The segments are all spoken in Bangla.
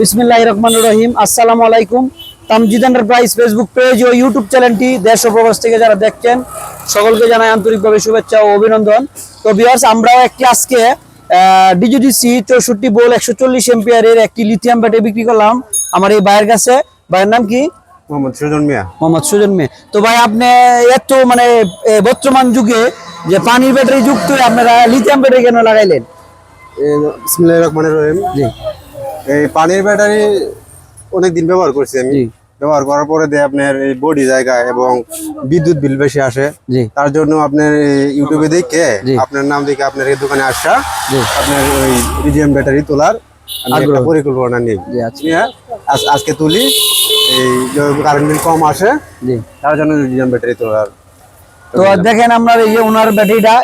বিসমিল্লাহ রহমান রহিম। আসসালামু আলাইকুম। তামজিদ এন্টারপ্রাইজ ফেসবুক পেজ ও ইউটিউব চ্যানেলটি দেশ ও প্রবাস থেকে যারা দেখছেন সকলকে জানাই আন্তরিকভাবে শুভেচ্ছা ও অভিনন্দন। তো বিয়ার্স আমরাও একটি আজকে ডিজিডিসি চৌষট্টি বোল একশো চল্লিশ এম্পিয়ারের একটি লিথিয়াম ব্যাটারি বিক্রি করলাম আমার এই ভাইয়ের কাছে। ভাইয়ের নাম কি? মোহাম্মদ সুজন মিয়া। মোহাম্মদ সুজন মে তো ভাই আপনি এত মানে বর্তমান যুগে যে পানির ব্যাটারি যুক্ত আপনারা লিথিয়াম ব্যাটারি কেন লাগাইলেন? বিসমিল্লাহির রহমানির রহিম। জি। এই পানির ব্যাটারি অনেক দিন ব্যবহার করছি আমি। ব্যবহার করার পরে দিয়ে আপনার এই বডি জায়গা এবং বিদ্যুৎ বিল বেশি আসে তার জন্য আপনার ইউটিউবে দেখে আপনার নাম দেখে আপনার এই দোকানে আসা আপনার ওই লিথিয়াম ব্যাটারি তোলার। পরিকল্পনা নিই। আচ্ছা। আজকে তুলি এই কারেন্ট বিল কম আসে তার জন্য লিথিয়াম ব্যাটারি তোলার। তো দেখেন আপনার এই যে ওনার ব্যাটারিটা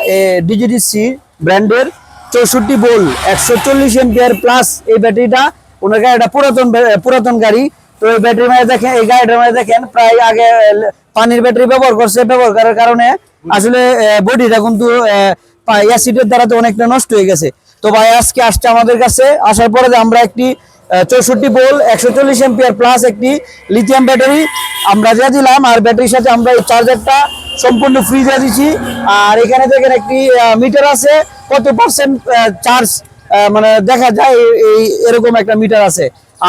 ডিজিডিসি ব্র্যান্ডের চৌষট্টি বোল, একশো চল্লিশ এমপিআর প্লাস এই ব্যাটারিটা, ওনার গাড়িটা পুরাতন পুরাতন গাড়ি। তো এই ব্যাটারি মানে দেখেন, এই গাড়িটার মানে দেখেন, প্রায় আগে পানির ব্যাটারি ব্যবহার করছে, ব্যবহার করার কারণে আসলে বডিটা কিন্তু অ্যাসিডের দ্বারা তো অনেকটা নষ্ট হয়ে গেছে। তো ভাই, আজকে আসছে আমাদের কাছে, আসার পরে যে আমরা একটি চৌষট্টি বোল, একশো চল্লিশ এমপিআর প্লাস একটি লিথিয়াম ব্যাটারি আমরা যা দিলাম, আর ব্যাটারির সাথে আমরা এই চার্জারটা সম্পূর্ণ ফ্রি দিয়ে দিচ্ছি আর এখানে দেখেন একটি মিটার আছে। কত পার্সেন্ট চার্জ মানে দেখা যায় এই- এরকম একটা মিটার আছে।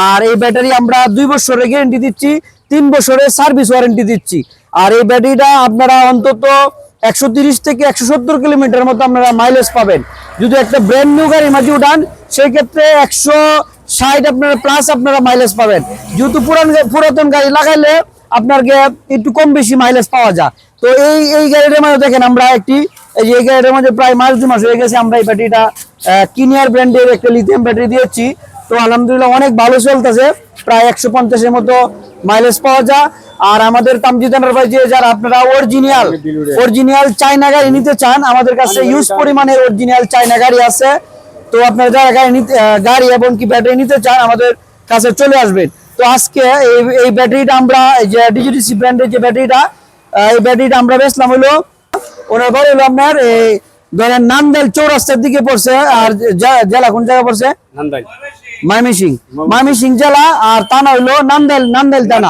আর এই ব্যাটারি আমরা দুই বছরের গ্যারেন্টি দিচ্ছি, তিন বছরের সার্ভিস ওয়ারেন্টি দিচ্ছি। আর এই ব্যাটারিটা আপনারা অন্তত একশো তিরিশ থেকে একশো সত্তর কিলোমিটার মতো আপনারা মাইলেজ পাবেন। যদি একটা ব্র্যান্ড নিউ গাড়ি মাঝে উঠান সেই ক্ষেত্রে একশো ষাট আপনারা প্লাস আপনারা মাইলেজ পাবেন। যেহেতু পুরান পুরাতন গাড়ি লাগাইলে আপনার একটু কম বেশি মাইলেজ পাওয়া যায়। তো এই এই গাড়িটার মধ্যে দেখেন আমরা একটি, এই যে এই গাড়িটার মধ্যে প্রায় মাস দু মাস হয়ে গেছে আমরা এই ব্যাটারিটা কিনিয়ার ব্র্যান্ডের একটা লিথিয়াম ব্যাটারি দিয়েছি। তো আলহামদুলিল্লাহ অনেক ভালো চলতেছে, প্রায় একশো পঞ্চাশের মতো মাইলেজ পাওয়া যায়। আর আমাদের তামজিদ এন্টারপ্রাইজে যারা আপনারা অরিজিনাল অরিজিনাল চাইনা গাড়ি নিতে চান, আমাদের কাছে ইউজ পরিমাণের অরিজিনাল চাইনা গাড়ি আছে। তো আপনারা যারা গাড়ি নিতে গাড়ি এবং কি ব্যাটারি নিতে চান, আমাদের কাছে চলে আসবেন। তো আজকে এই এই ব্যাটারিটা আমরা এই যে ডিজিটিসি ব্র্যান্ডের যে ব্যাটারিটা এই ব্যাটারিটা আমরা বেচলাম হলো ওনার বাড়ি হলো আপনার এই ধরেন নান্দাইল চৌরাস্তার দিকে পড়ছে আর জেলা কোন জায়গা পড়ছে? নান্দাইল। ময়মনসিং। ময়মনসিং। জেলা আর থানা হইল নান্দাইল নান্দাইল থানা।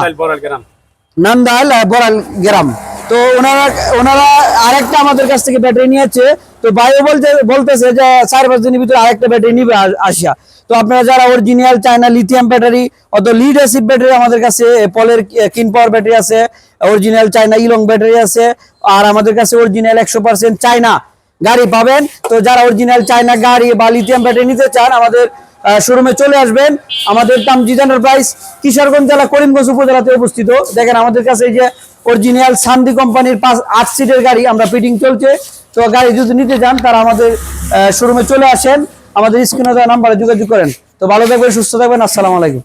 নান্দাইল বড়াল গ্রাম। তো ওনারা ওনারা আরেকটা আমাদের কাছ থেকে ব্যাটারি নিয়েছে। তো ভাইও বলতে বলতেছে যে চার পাঁচ দিনের ভিতরে আরেকটা ব্যাটারি নিবে আসিয়া। তো আপনারা যারা অরিজিনাল চায়না লিথিয়াম ব্যাটারি অত লিড অ্যাসিড ব্যাটারি আমাদের কাছে পলের কিন পাওয়ার ব্যাটারি আছে অরিজিনাল চায়না ইলং ব্যাটারি আছে, আর আমাদের কাছে অরিজিনাল একশো পার্সেন্ট চায়না গাড়ি পাবেন। তো যারা অরিজিনাল চায়না গাড়ি বা লিথিয়াম ব্যাটারি নিতে চান, আমাদের শোরুমে চলে আসবেন। আমাদের দাম তামজিদ এন্টারপ্রাইজ কিশোরগঞ্জ জেলা, করিমগঞ্জ উপজেলাতে অবস্থিত। দেখেন আমাদের কাছে এই যে অরিজিনাল সান্দি কোম্পানির পাঁচ, আট সিটের গাড়ি, আমরা ফিটিং চলছে। তো গাড়ি যদি নিতে চান তারা আমাদের শোরুমে চলে আসেন। আমাদের স্ক্রিনে দেওয়া নাম্বারে যোগাযোগ করেন। তো ভালো থাকবেন সুস্থ থাকবেন আসসালামু আলাইকুম।